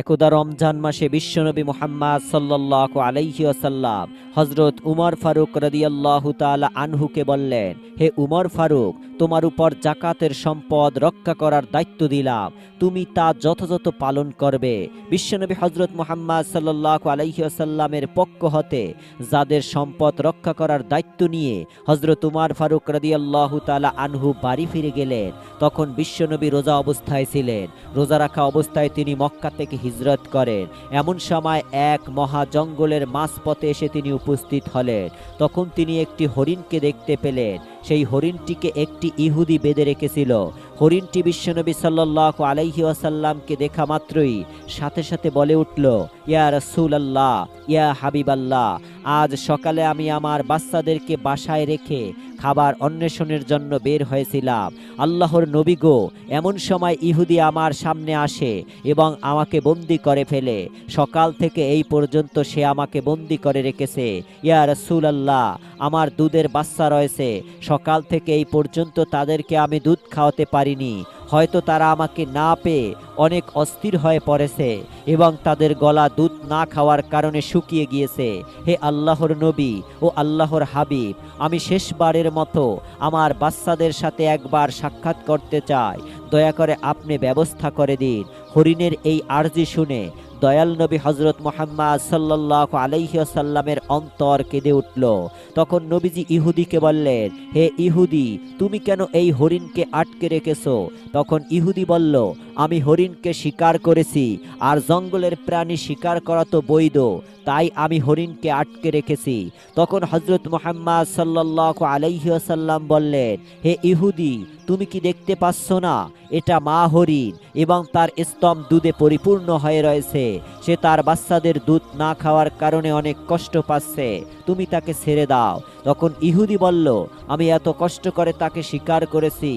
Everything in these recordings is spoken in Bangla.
একদা রমজান মাসে বিশ্বনবী মোহাম্মদ সাল্লাহ আলাইহি আসাল্লাম হজরত উমর ফারুক রদিয়াল্লাহু তাআলা আনহুকে বললেন, হে উমর ফারুক, তোমার উপর জাকাতের সম্পদ রক্ষা করার দায়িত্ব দিলাম। তুমি তা যথাযথ পালন করবে। বিশ্বনবী হজরত মোহাম্মদ সাল্লাহ আলাইহি আসাল্লামের পক্ষ হতে যাদের সম্পদ রক্ষা করার দায়িত্ব নিয়ে হজরত উমর ফারুক রদিয়াল্লাহু তাআলা আনহু বাড়ি ফিরে গেলেন। তখন বিশ্বনবী রোজা অবস্থায় ছিলেন। রোজা রাখা অবস্থায় তিনি মক্কা থেকে হিজরত করেন। এমন সময় এক মহা জঙ্গলের মাঝপথে এসে তিনি উপস্থিত হলেন। তখন তিনি একটি হরিণকে দেখতে পেলেন। সেই হরিণটিকে একটি ইহুদি বেঁধে রেখেছিল। হরিণটি বিশ্বনবী সাল্লাহ আলাইহি আসাল্লামকে দেখা মাত্রই সাথে সাথে বলে উঠল, ইয়া রসুল আল্লাহ ইয়া হাবিব আল্লাহ আজ সকালে আমি আমার বাচ্চাদেরকে বাসায় রেখে খাবার অন্বেষণের জন্য বের হয়েছিলাম। আল্লাহর নবী গো, এমন সময় ইহুদি আমার সামনে আসে এবং আমাকে বন্দি করে ফেলে। সকাল থেকে এই পর্যন্ত সে আমাকে বন্দি করে রেখেছে। ইয়া রসুল আল্লাহ আমার দুধের বাচ্চা রয়েছে। সকাল থেকে এই পর্যন্ত তাদেরকে আমি দুধ খাওয়াতে পারিনি। হয়তো তারা আমাকে না পেয়ে অনেক অস্থির হয়ে পড়েছে এবং তাদের গলা দুধ না খাওয়ার কারণে শুকিয়ে গিয়েছে। হে আল্লাহর নবী ও আল্লাহর হাবিব, আমি শেষবারের মতো আমার বাচ্চাদের সাথে একবার সাক্ষাৎ করতে চাই। দয়া করে আপনি ব্যবস্থা করে দিন। হরিণের এই আর্জি শুনে দয়াল নবী হজরত মোহাম্মদ সাল্লাহ আলাইসাল্লামের অন্তর কেঁদে উঠল। তখন নবীজি ইহুদিকে বললেন, হে ইহুদি, তুমি কেন এই হরিণকে আটকে রেখেছ? তখন ইহুদি বলল, আমি হরিণকে শিকার করেছি, আর জঙ্গলের প্রাণী শিকার করা তো বৈধ তাই আমি হরিণকে আটকে রেখেছি। তখন হজরত মোহাম্মদ সাল্লাহ আলাইসাল্লাম বললেন, হে ইহুদি, তুমি কি দেখতে পাচ্ছ না? এটা মা হরিণ এবং তার স্তম দুধে পরিপূর্ণ হয়ে রয়েছে। সে তার বাচ্চাদের দুধ না খাওয়ার কারণে অনেক কষ্ট পাচ্ছে। তুমি তাকে ছেড়ে দাও। তখন ইহুদি বলল, আমি এত কষ্ট করে তাকে স্বীকার করেছি,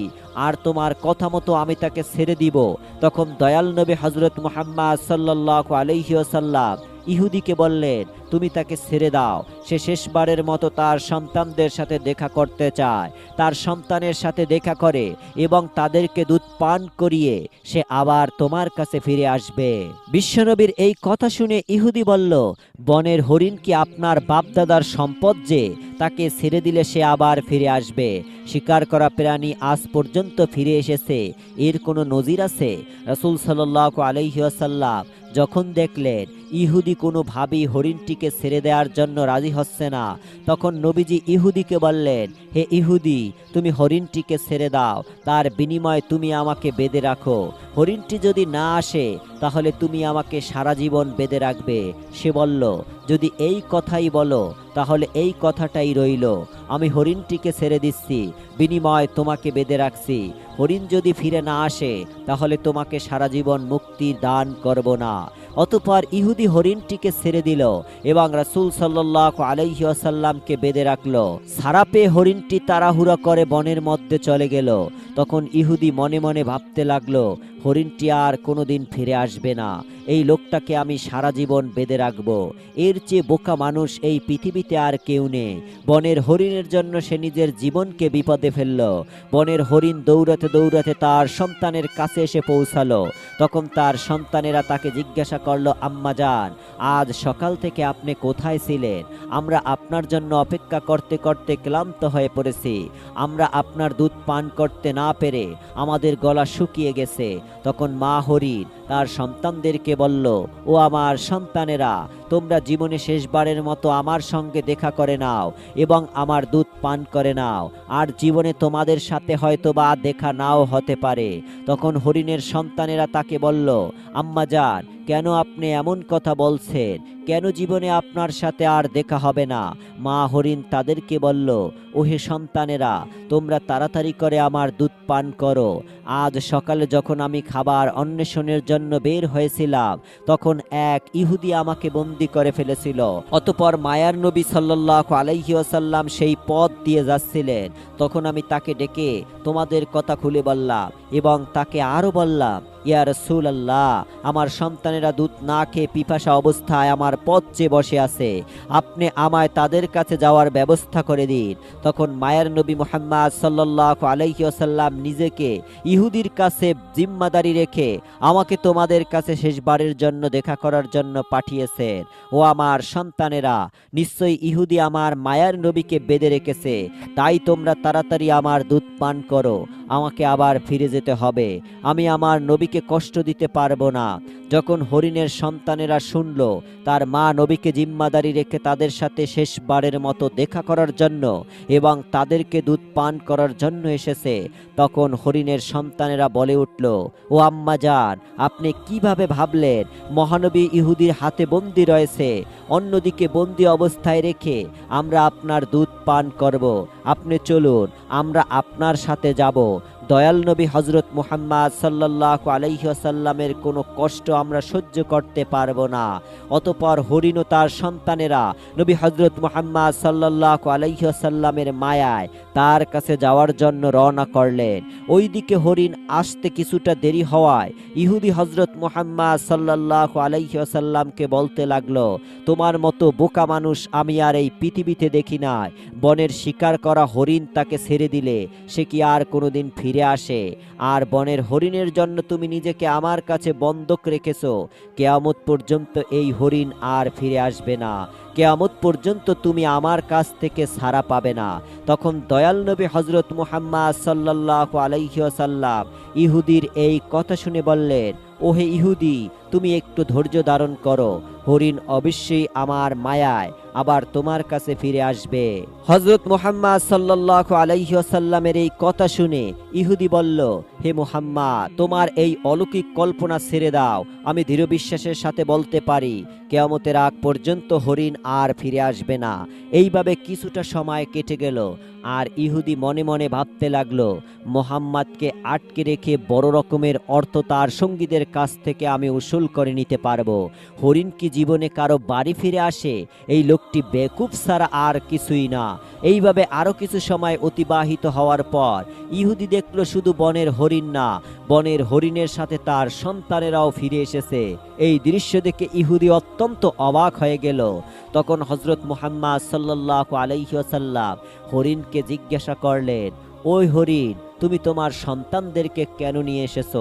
আর তোমার কথা মতো আমি তাকে ছেড়ে দিব। তখন দয়াল নবী হজরত মোহাম্মদ সাল্লাহ আলহিউসাল্লাম ইহুদিকে বললেন, তুমি তাকে ছেড়ে দাও। সে শেষবারের মতো তার সন্তানদের সাথে দেখা করতে চায়। তার সন্তানের সাথে দেখা করে এবং তাদেরকে দুধ পান করিয়ে সে আবার তোমার কাছে ফিরে আসবে। বিশ্বনবীর এই কথা শুনে ইহুদি বলল, বনের হরিণ কি আপনার বাপদাদার সম্পদ যে তাকে ছেড়ে দিলে সে আবার ফিরে আসবে? শিকার করা প্রাণী আজ পর্যন্ত ফিরে এসেছে। এর কোনো নজির আছে? রসুল সাল্লাহ আলহিহাসাল্লাম যখন দেখলেন, ইহুদি কোনোভাবেই হরিণটিকে ছেড়ে দেওয়ার জন্য রাজি হচ্ছে না, তখন নবীজি ইহুদিকে বললেন, হে ইহুদি, তুমি হরিণটিকে ছেড়ে দাও, তার বিনিময়ে তুমি আমাকে বেঁধে রাখো। হরিণটি যদি না আসে তাহলে তুমি আমাকে সারা জীবন বেঁধে রাখবে। সে বলল, যদি এই কথাই বলো, তাহলে এই কথাটাই রইল। আমি হরিণটিকে ছেড়ে দিচ্ছি, বিনিময় তোমাকে বেঁধে রাখছি। হরিণ যদি ফিরে না আসে, তাহলে তোমাকে সারা জীবন মুক্তি দান করব না। অতপর ইহুদি হরিণটিকে ছেড়ে দিল এবং রাসুল সাল্লাহ আলাইসাল্লামকে বেঁধে রাখল। সারা পেয়ে হরিণটি তাড়াহুড়া করে বনের মধ্যে চলে গেল। তখন ইহুদি মনে মনে ভাবতে লাগল হরিণটি আর কোনোদিন ফিরে আসবে না। এই লোকটাকে আমি সারা জীবন বেঁধে রাখব। এর চেয়ে বোকা মানুষ এই পৃথিবীতে আর কেউ নেই। বনের হরিণের জন্য সে নিজের জীবনকে বিপদে ফেলল। বনের হরিণ দৌড়াতে দৌড়াতে তার সন্তানের কাছে এসে পৌঁছালো। তখন তার সন্তানেরা তাকে জিজ্ঞাসা করল, আম্মা যান আজ সকাল থেকে আপনি কোথায় ছিলেন? আমরা আপনার জন্য অপেক্ষা করতে করতে ক্লান্ত হয়ে পড়েছি। আমরা আপনার দুধ পান করতে না পেরে আমাদের গলা শুকিয়ে গেছে। তখন মা হরিণ তার সন্তানদেরকে বলল, ও আমার সন্তানেরা, তোমরা জীবনে শেষবারের মতো আমার সঙ্গে দেখা করে নাও এবং আমার দুধ পান করে নাও। আর জীবনে তোমাদের সাথে হয়তো বা দেখা নাও হতে পারে। তখন হরিণের সন্তানেরা তাকে বলল, আম্মা যান কেন আপনি এমন কথা বলছেন? কেন জীবনে আপনার সাথে আর দেখা হবে না? মা হরিণ তাদেরকে বলল, ওহে সন্তানেরা, তোমরা তাড়াতাড়ি করে আমার দুধ পান করো। আজ সকালে যখন আমি খাবার অন্বেষণের জন্য বের হয়েছিলাম, তখন এক ইহুদি আমাকে বন্দি করে ফেলেছিল। অতপর মায়ার নবী সাল্লাহ আলাইহিয়াসাল্লাম সেই পথ দিয়ে যাচ্ছিলেন। তখন আমি তাকে ডেকে তোমাদের কথা খুলে বললাম এবং তাকে আরও বললাম ইয়া রসুল আল্লাহ আমার সন্তানেরা দুধ না খেয়ে পিপাসা অবস্থায় আমার পথ বসে আছে, আপনি আমায় তাদের কাছে যাওয়ার ব্যবস্থা করে দিন। তখন মায়ের নবী মোহাম্মদ সাল্লাহ আলাইসাল্লাম নিজেকে ইহুদির কাছে জিম্মাদারি রেখে আমাকে তোমাদের কাছে শেষবারের জন্য দেখা করার জন্য পাঠিয়েছেন। ও আমার সন্তানেরা, নিশ্চয়ই ইহুদি আমার মায়ার নবীকে বেঁধে রেখেছে, তাই তোমরা তাড়াতাড়ি আমার দুধ পান করো, আমাকে আবার ফিরে যেতে হবে। আমি আমার নবীকে কষ্ট দিতে পারব না। যখন হরিণের সন্তানেরা শুনল, তার মা নবীকে জিম্মাদারি রেখে তাদের সাথে শেষবারের মতো দেখা করার জন্য এবং তাদেরকে দুধ পান করার জন্য এসেছে, তখন হরিণের সন্তানেরা বলে উঠল, ও আম্মা যান আপনি কীভাবে ভাবলেন? মহানবী ইহুদির হাতে বন্দি রয়েছে। অন্যদিকে বন্দি অবস্থায় রেখে আমরা আপনার দুধ পান করব। আপনি চলুন, আমরা আপনার সাথে যাব। দয়াল নবী হজরত মুহাম্মদ সাল্লাহ আলাইসাল্লামের কোনো কষ্ট আমরা সহ্য করতে পারব না। অতপর হরিণ তার সন্তানেরা নবী হজরত মুহাম্মদ সাল্লাহ আলাইসাল্লামের মায়ায় তার কাছে যাওয়ার জন্য রওনা করলেন। ওইদিকে হরিণ আসতে কিছুটা দেরি হওয়ায় ইহুদি হজরত মুহাম্মদ সাল্লাহ আলাইসাল্লামকে বলতে লাগল, তোমার মতো বোকা মানুষ আমি আর এই পৃথিবীতে দেখি নাই। বনের শিকার করা হরিণ তাকে ছেড়ে দিলে, সে কি আর কোনোদিন ফিরে আসে। আর বনের হরিণের জন্য তুমি নিজেকে আমার কাছে বন্ধক রেখেছ। কেয়ামত পর্যন্ত এই হরিণ আর ফিরে আসবে না। কেয়ামত পর্যন্ত তুমি আমার কাছ থেকে সারা পাবে না। তখন দয়াল নবী হজরত মুহাম্মদ সাল্লাহ আলাইসাল্লাম ইহুদির এই কথা শুনে বললেন, ওহে ইহুদি তুমি একটু ধৈর্য ধারণ করো। হরিণ অবশ্যই আমার মায়ায় আবার তোমার কাছে ফিরে আসবে। হজরত মোহাম্মদ সাল্লাহ আলাইসাল্লামের এই কথা শুনে ইহুদি বলল, হে মুহাম্মদ, তোমার এই অলৌকিক কল্পনা ছেড়ে দাও। আমি দৃঢ় বিশ্বাসের সাথে বলতে পারি, কেয়ামতের আগ পর্যন্ত হরিণ আর ফিরে আসবে না। এইভাবে কিছুটা সময় কেটে গেল, আর ইহুদি মনে মনে ভাবতে লাগল, মোহাম্মদকে আটকে রেখে বড় রকমের অর্থ তার সঙ্গীদের কাছ থেকে আমি উসুল করে নিতে পারব। হরিণ কি জীবনে কারও বাড়ি ফিরে আসে? এই লোকটি বেকুব ছাড়া আর কিছুই না। এইভাবে আরও কিছু সময় অতিবাহিত হওয়ার পর ইহুদি দেখল শুধু বনের হরিণ না, বনের হরিণের সাথে তার সন্তানেরাও ফিরে এসেছে। এই দৃশ্য দেখে ইহুদি অত্যন্ত অবাক হয়ে গেল। তখন হজরত মুহাম্মদ সাল্লাহ আলাইসাল্লাম হরিণকে জিজ্ঞাসা করলেন, ওই হরিণ তুমি তোমার সন্তানদেরকে কেন নিয়ে এসেছ?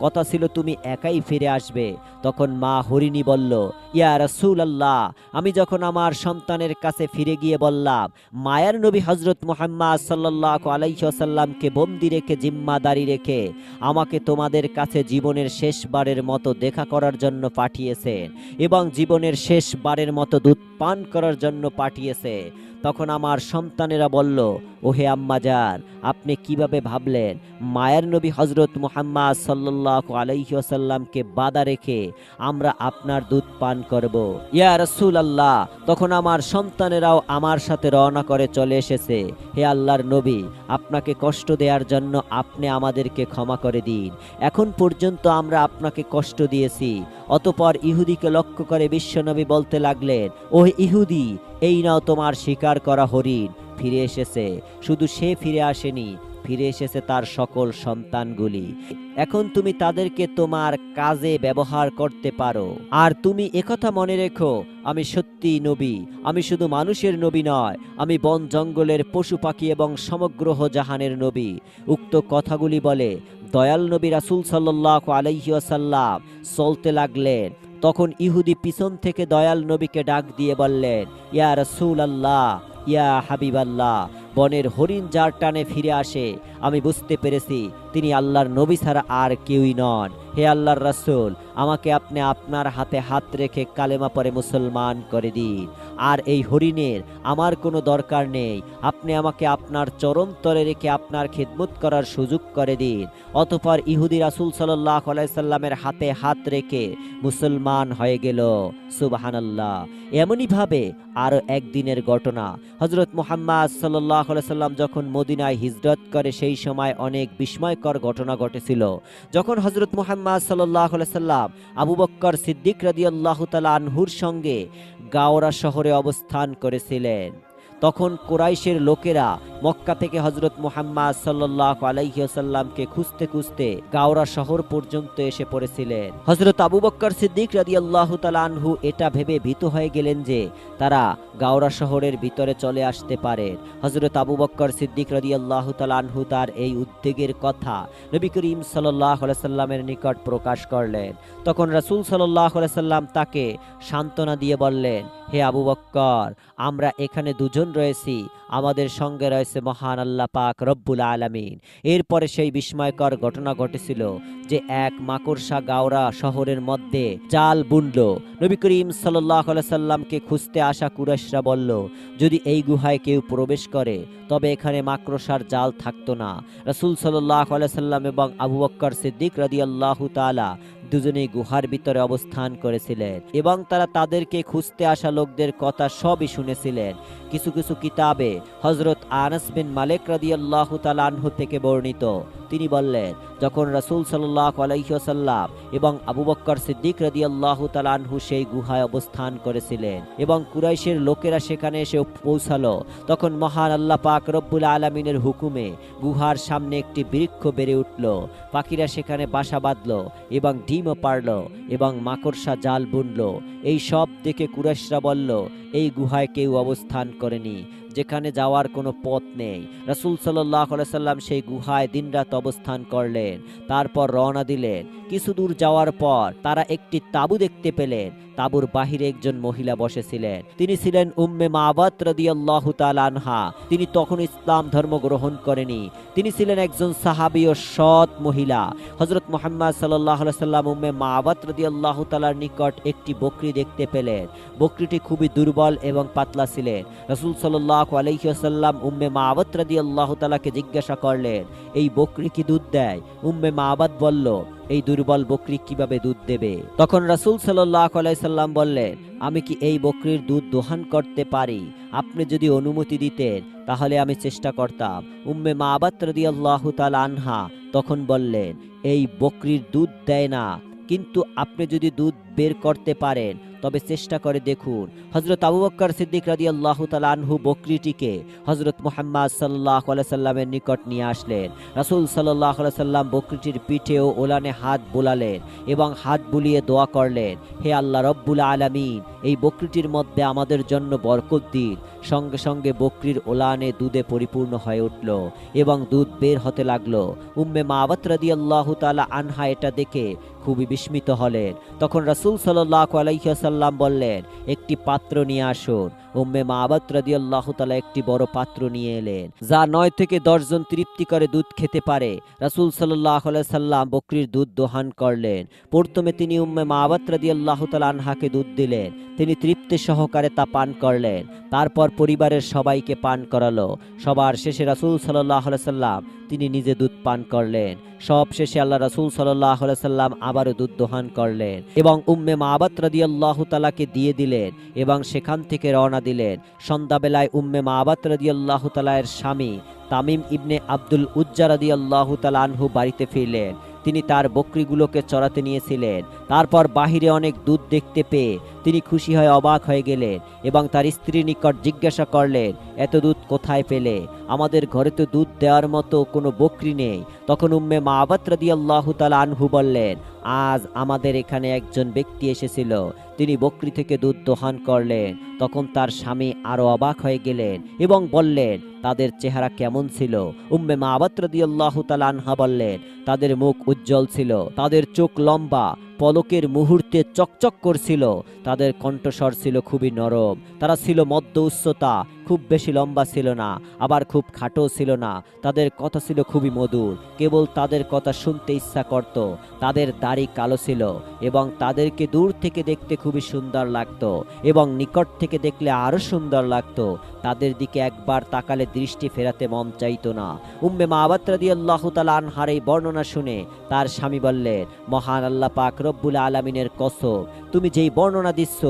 কথা ছিল তুমি একাই ফিরে আসবে। তখন মা হরিণী বলল, ইয়া রসুল আল্লাহ আমি যখন আমার সন্তানের কাছে ফিরে গিয়ে বললাম, মায়ার নবী হজরত মোহাম্মদ সাল্লাহ আলাইসাল্লামকে বন্দি রেখে জিম্মাদারি রেখে আমাকে তোমাদের কাছে জীবনের শেষবারের মতো দেখা করার জন্য পাঠিয়েছেন এবং জীবনের শেষবারের মতো দুধ পান করার জন্য পাঠিয়েছে। তখন আমার সন্তানেরা বলল, ওহে আম্মাজান আপনি কীভাবে ভাবলেন মায়ের নবী হজরত মুহাম্মদ সাল্লাহ আলাইসাল্লামকে বাধা রেখে আমরা আপনার দুধ পান করব? ইয়া রসুল আল্লাহ তখন আমার সন্তানেরাও আমার সাথে রওনা করে চলে এসেছে। হে আল্লাহর নবী, আপনাকে কষ্ট দেওয়ার জন্য আপনি আমাদেরকে ক্ষমা করে দিন। এখন পর্যন্ত আমরা আপনাকে কষ্ট দিয়েছি। অতপর ইহুদিকে লক্ষ্য করে বিশ্বনবী বলতে লাগলেন ও ইহুদি, এই নাও তোমার শিকার করা হরিণ, ফিরে এসেছে। শুধু সে ফিরে আসেনি ফিরে এসেছে তার সকল সন্তানগুলি। এখন তুমি তাদেরকে তোমার কাজে ব্যবহার করতে পারো। আর তুমি একথা মনে রেখো, আমি সত্যি নবী, আমি শুধু মানুষের নবী নয়, আমি বন জঙ্গলের পশু পাখি এবং সমগ্র জাহানের নবী। উক্ত কথাগুলি বলে, দয়াল নবী রাসুল সাল্লাহ আলাইসাল্লাম চলতে লাগলেন। তখন ইহুদি পিছন থেকে দয়াল নবীকে ডাক দিয়ে বললেন, ইয়া রসুল আল্লাহ ইয়া হাবিব আল্লাহ বনের হরিণ যার টানে ফিরে আসে, আমি বুঝতে পেরেছি তিনি আল্লাহর নবী ছাড়া আর কেউই নন। হে আল্লাহর রাসুল, আমাকে আপনি আপনার হাতে হাত রেখে কালেমা পরে মুসলমান করে দিন। আর এই হরিণের আমার কোনো দরকার নেই। আপনি আমাকে আপনার চরম তরে রেখে আপনার খেদমত করার সুযোগ করে দিন। অতপর ইহুদি রাসুল সাল্লাহ আলাইসাল্লামের হাতে হাত রেখে মুসলমান হয়ে গেল। সুবাহানাল্লাহ। এমনইভাবে আরও একদিনের ঘটনা। হজরত মুহাম্মদ সাল্লাহ সাল্লাম যখন মদিনায় হিজরত করে, সেই সময় অনেক বিস্ময়কর ঘটনা ঘটেছিল। যখন হজরত মোহাম্মদ সাল্লাহ সাল্লাম আবু বক্কর সিদ্দিক রাদিয়াল্লাহু তাআলা আনহুর সঙ্গে গাওরা শহরে অবস্থান করেছিলেন। তখন কোরাইশের লোকেরা মক্কা থেকে হজরত মুহাম্মদ সাল্লাহ আলাইসাল্লামকে খুঁজতে খুঁজতে গাওরা শহর পর্যন্ত এসে পড়েছিলেন। হজরত আবু বক্কর সিদ্দিক রাদি আল্লাহ আনহু এটা ভেবে ভীত হয়ে গেলেন যে তারা গাওরা শহরের ভিতরে চলে আসতে পারে। হজরত আবু বক্কর সিদ্দিক রাদি আল্লাহ আনহু তার এই উদ্বেগের কথা নবী করিম সাল্লাহ সাল্লামের নিকট প্রকাশ করলেন। তখন রাসূল সাল্লাহ সাল্লাম তাকে সান্ত্বনা দিয়ে বললেন হে আবু বক্কর, আমরা এখানে দুজন রয়েছি, আমাদের সঙ্গে রয়েছে মহান আল্লাহ পাক রব্বুল আলামিন। এরপরে সেই বিস্ময়কর ঘটনা ঘটেছিল যে এক মাকড়সা গাওরা শহরের মধ্যে জাল বুনল। নবী করিম সাল্লাহ সাল্লামকে খুঁজতে আসা কুরাইশরা বলল, যদি এই গুহায় কেউ প্রবেশ করে, তবে এখানে মাকড়সার জাল থাকতো না। রাসূল সাল্লাহ সাল্লাম এবং আবু বক্কর সিদ্দিক রাদিয়াল্লাহু তাআলা দুজনেই গুহার ভিতরে অবস্থান করেছিলেন এবং তারা তাদেরকে খুঁজতে আসা লোকদের কথা সবই শুনেছিলেন। কিছু কিছু কিতাবে হজরত আনাস বিন মালিক রাদিয়াল্লাহু তাআলা আনহু থেকে বর্ণিত। তিনি বললেন, যখন রাসূল সাল্লাল্লাহু আলাইহি ওয়াসাল্লাম এবং আবু বক্কর সিদ্দিক রাদিয়াল্লাহু তাআলা আনহু সেই গুহায় অবস্থান করেছিলেন এবং কুরাইশের লোকেরা সেখানে এসে পৌঁছালো, তখন মহান আল্লাহ পাক রব্বুল আলামিনের হুকুমে গুহার সামনে একটি বৃক্ষ বেড়ে উঠল। পাখিরা সেখানে বাসা বাঁধল এবং ডিমও পারল এবং মাকড়সা জাল বুনল। এই সব দেখে কুরাইশরা বলল এই গুহায় কেউ অবস্থান করেনি। যেখানে যাওয়ার কোনো পথ নেই। রাসূল সাল্লাহ সাল্লাম সেই গুহায় দিনরাত অবস্থান করলেন। তারপর রওনা দিলেন। কিছু দূর যাওয়ার পর তারা একটি তাঁবু দেখতে পেলেন। তাঁবুর বাহিরে একজন মহিলা বসেছিলেন। তিনি ছিলেন উম্মে মাবাত রাদিয়াল্লাহু আনহা। তিনি তখন ইসলাম ধর্ম গ্রহণ করেনি। তিনি ছিলেন একজন সাহাবী ও সৎ মহিলা। হযরত মোহাম্মদ আলাইহি সাল্লাম উম্মে মাবাত রাদিয়াল্লাহু তাআলার নিকট একটি বকরি দেখতে পেলেন। বকরিটি খুবই দুর্বল এবং পাতলা ছিলেন। রসুল সাল্লাল্লাহু আলাইহি ওয়াসাল্লাম উম্মে মাবাত রাদিয়াল্লাহু তাআলাকে জিজ্ঞাসা করলেন, এই বকরি কি দুধ দেয়? উম্মে মাবাত বলল, এই দুর্বল বকরি কীভাবে দুধ দেবে? তখন রাসূল সাল্লাল্লাহু আলাইহি সাল্লাম বললেন, আমি কি এই বকরির দুধ দোহান করতে পারি? আপনি যদি অনুমতি দিতেন, তাহলে আমি চেষ্টা করতাম। উম্মে মাবাত আল্লাহ তাআলা আনহা তখন বললেন, এই বকরির দুধ দেয় না, কিন্তু আপনি যদি দুধ বের করতে পারেন তবে চেষ্টা করে দেখুন। হজরত আবু বক্কর সিদ্দিক রাদি আল্লাহ আনহু বকরিটিকে হজরত মোহাম্মদ সাল্লাহ সাল্লামের নিকট নিয়ে আসলেন। রাসুল সাল্লাহ সাল্লাম বকরিটির পিঠে ওলানে হাত বোলালেন এবং হাত বুলিয়ে দোয়া করলেন, হে আল্লাহ রব্বুল আলামিন, এই বকরিটির মধ্যে আমাদের জন্য বরকত দিন। সঙ্গে সঙ্গে বকরির ওলানে দুধে পরিপূর্ণ হয়ে উঠল এবং দুধ বের হতে লাগল। উম্মে মাবাত রাদি আল্লাহ তালা আনহা এটা দেখে খুবই বিস্মিত হলেন। তখন রাসুল সাল্লাহ আলাইসাল্লাম বললেন একটি পাত্র নিয়ে আসুন। উম্মে মাবাত রাদি আল্লাহ তালা একটি বড় পাত্র নিয়ে এলেন, যা নয় থেকে দশজন তৃপ্তি করে দুধ খেতে পারে। রাসুল সাল্লাহ সাল্লাম বকরির দুধ দোহান করলেন। প্রথমে তিনি উম্মে মাবাত রাদি আল্লাহ তালা আনহাকে দুধ দিলেন। তিনি তৃপ্তি সহকারে তা পান করলেন। তারপর পরিবারের সবাইকে পান করালো। সবার শেষে রাসুল সাল্লাহ সাল্লাম তিনি নিজে দুধ পান করলেন। সব শেষে আল্লাহ রাসুল সাল্লাহ সাল্লাম আবারও দুধ দোহান করলেন এবং উম্মে মাবাত রাদি আল্লাহ তালাকে দিয়ে দিলেন এবং সেখান থেকে রওনা দিলেন। সন্ধ্যাবেলায় উম্মে মাবাত রাদি আল্লাহ তালায়ের স্বামী তামিম ইবনে আব্দুল উজ্জা রাদি আল্লাহ তালা বাড়িতে ফিরলেন। তিনি তার বকরিগুলোকে চড়াতে নিয়েছিলেন। তারপর বাহিরে অনেক দুধ দেখতে পেয়ে তিনি খুশি হয়ে অবাক হয়ে গেলেন এবং তার স্ত্রীর নিকট জিজ্ঞাসা করলেন, এত দুধ কোথায় পেলে? আমাদের ঘরে তো দুধ দেওয়ার মতো কোনো বকরি নেই। তখন উম্মে মাবাত রাদি আল্লাহ তালা আনহু বললেন, আজ আমাদের এখানে একজন ব্যক্তি এসেছিল। তিনি বকরি থেকে দুধ দোহান করলেন। তখন তার স্বামী আরও অবাক হয়ে গেলেন এবং বললেন, তাদের চেহারা কেমন ছিল? উম্মে মা আবাত্রদি আল্লাহ তাআলা আনহা বললেন, তাদের মুখ উজ্জ্বল ছিল, তাদের চোখ লম্বা পলকের মুহূর্তে চকচক করছিল। তাদের কণ্ঠস্বর ছিল খুবই নরম। তারা ছিল মধ্য উচ্চতা, খুব বেশি লম্বা ছিল না, আবার খুব খাটো ছিল না। তাদের কথা ছিল খুবই মধুর। কেবল তাদের কথা শুনতে ইচ্ছা করত। তাদের দাড়ি কালো ছিল এবং তাদেরকে দূর থেকে দেখতে খুবই সুন্দর লাগতো এবং নিকট থেকে দেখলে আরও সুন্দর লাগতো। তাদের দিকে একবার তাকালে দৃষ্টি ফেরাতে মন চাইতো না। উম্মে মাবাত রাদিয়াল্লাহু তাআলা আনহার এই বর্ণনা শুনে তার স্বামী বললেন, মহান আল্লাহ পাক রব্বুল আলমিনের কসম তুমি যেই বর্ণনা দিচ্ছ,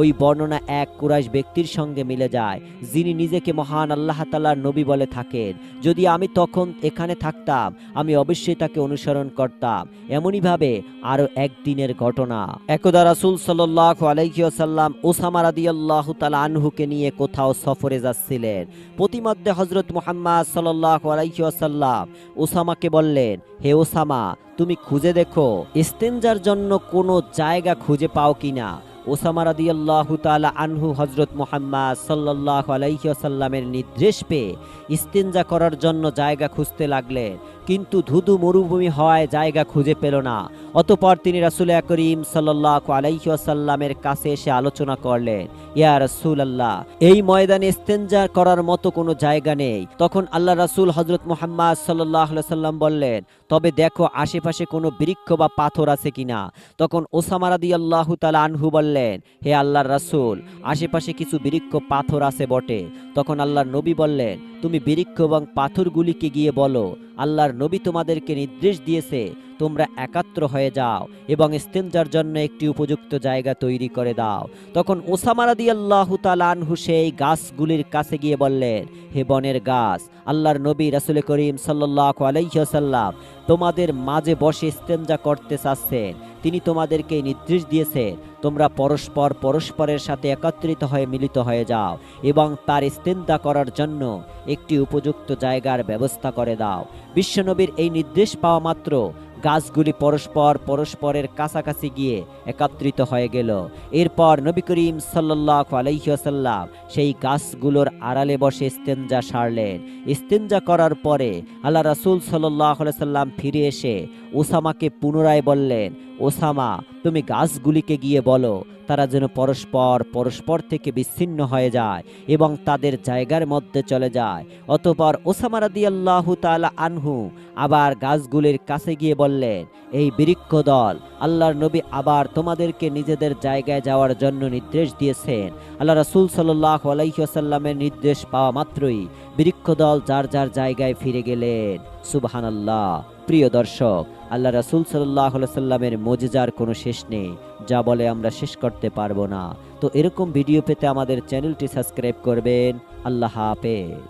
ওই বর্ণনা এক কুরাইশ ব্যক্তির সঙ্গে মিলে যায়, যিনি নিজেকে মহান আল্লাহ তালার নবী বলে থাকেন। যদি আমি তখন এখানে থাকতাম, আমি অবশ্যই তাকে অনুসরণ করতাম। এমনইভাবে আরও একদিনের ঘটনা। একদা রাসুল সাল্লাহ আলাইসাল্লাম ওসামা রাদিয়াল্লাহ তালা আনহুকে নিয়ে কোথাও সফরে যাচ্ছিলেন। প্রতিমধ্যে হজরত মুহাম্মদ সাল্লাহ আলাইসাল্লাম ওসামাকে বললেন, হে ওসামা তুমি খুঁজে দেখো স্টেঞ্জার জন্য কোনো জায়গা খুঁজে পাও কিনা। ওসামা রাদিয়াল্লাহু তাআলা আনহু হজরত মুহাম্মদ সাল্লাল্লাহু আলাইহি ওয়াসাল্লামের নির্দেশ পেয়ে ইস্তেঞ্জা করার জন্য জায়গা খুঁজতে লাগলেন। কিন্তু ধুধু মরুভূমি হওয়ায় জায়গা খুঁজে পেল না। অতপর তিনি রাসূল করিম সাল্লাল্লাহু আলাইহি ওয়াসাল্লামের কাছে এসে আলোচনা করলেন, ইয়া রাসূলুল্লাহ, এই ময়দানে ইস্তেঞ্জা করার মতো কোনো জায়গা নেই। তখন আল্লাহ রাসূল হজরত মুহাম্মদ আলাইহি সাল্লাম বললেন, তবে দেখো, আশেপাশে কোনো বৃক্ষ বা পাথর আছে কিনা? তখন ওসামা রাদিয়াল্লাহু তাআলা আনহু বললেন হে আল্লাহর রাসূল, আশেপাশে কিছু বৃক্ষ পাথর আছে বটে। তখন আল্লাহর নবী বললেন, তুমি বৃক্ষ এবং পাথরগুলিকে গিয়ে বলো, আল্লাহর নবী তোমাদেরকে নির্দেশ দিয়েছে, তোমরা একাত্র হয়ে যাও এবং ইস্তেঞ্জার জন্য একটি উপযুক্ত জায়গা তৈরি করে দাও। তখন ওসামা রাদিয়াল্লাহু তাআলা আনহু সেই গাছগুলির কাছে গিয়ে বললেন, হে বনের গাছ, আল্লাহর নবী রাসূল করিম সাল্লাল্লাহু আলাইহি ওয়াসাল্লাম তোমাদের মাঝে বসে ইস্তেঞ্জা করতে চাচ্ছেন। তিনি তোমাদেরকে নির্দেশ দিয়েছে, তোমরা পরস্পর পরস্পরের সাথে একত্রিত হয়ে মিলিত হয়ে যাও এবং তার ইস্তেন্দা করার জন্য একটি উপযুক্ত জায়গার ব্যবস্থা করে দাও। বিশ্বনবীর এই নির্দেশ পাওয়া মাত্র গাছগুলি পরস্পর পরস্পরের কাছাকাছি গিয়ে একত্রিত হয়ে গেল। এরপর নবী করিম সাল্লাহ আলহ্লাম সেই গাছগুলোর আড়ালে বসে ইস্তেঞ্জা সারলেন। ইস্তেঞ্জা করার পরে আল্লাহ রাসুল সাল্লাহ সাল্লাম ফিরে এসে ওসামাকে পুনরায় বললেন, ওসামা তুমি গাছগুলিকে গিয়ে বলো, তারা যেন পরস্পর পরস্পর থেকে বিচ্ছিন্ন হয়ে যায় এবং তাদের জায়গার মধ্যে চলে যায়। অতপর ওসামা রাদিয়াল্লাহু তাআলা আনহু আবার গাছগুলির কাছে গিয়ে বললেন, এই বৃক্ষ দল, আল্লাহর নবী আবার তোমাদেরকে নিজেদের জায়গায় যাওয়ার জন্য নির্দেশ দিয়েছেন। আল্লাহ রাসূল সাল্লাল্লাহু আলাইহি ওয়াসাল্লামের নির্দেশ পাওয়া মাত্রই বৃক্ষ দল যার যার জায়গায় ফিরে গেলেন। সুবহানাল্লাহ। প্রিয় দর্শক, আল্লাহ রাসুল সাল্লাহ সাল্লামের মজিজার কোনো শেষ নেই, যা বলে আমরা শেষ করতে পারব না। তো এরকম ভিডিও পেতে আমাদের চ্যানেলটি সাবস্ক্রাইব করবেন। আল্লাহ হাফেজ।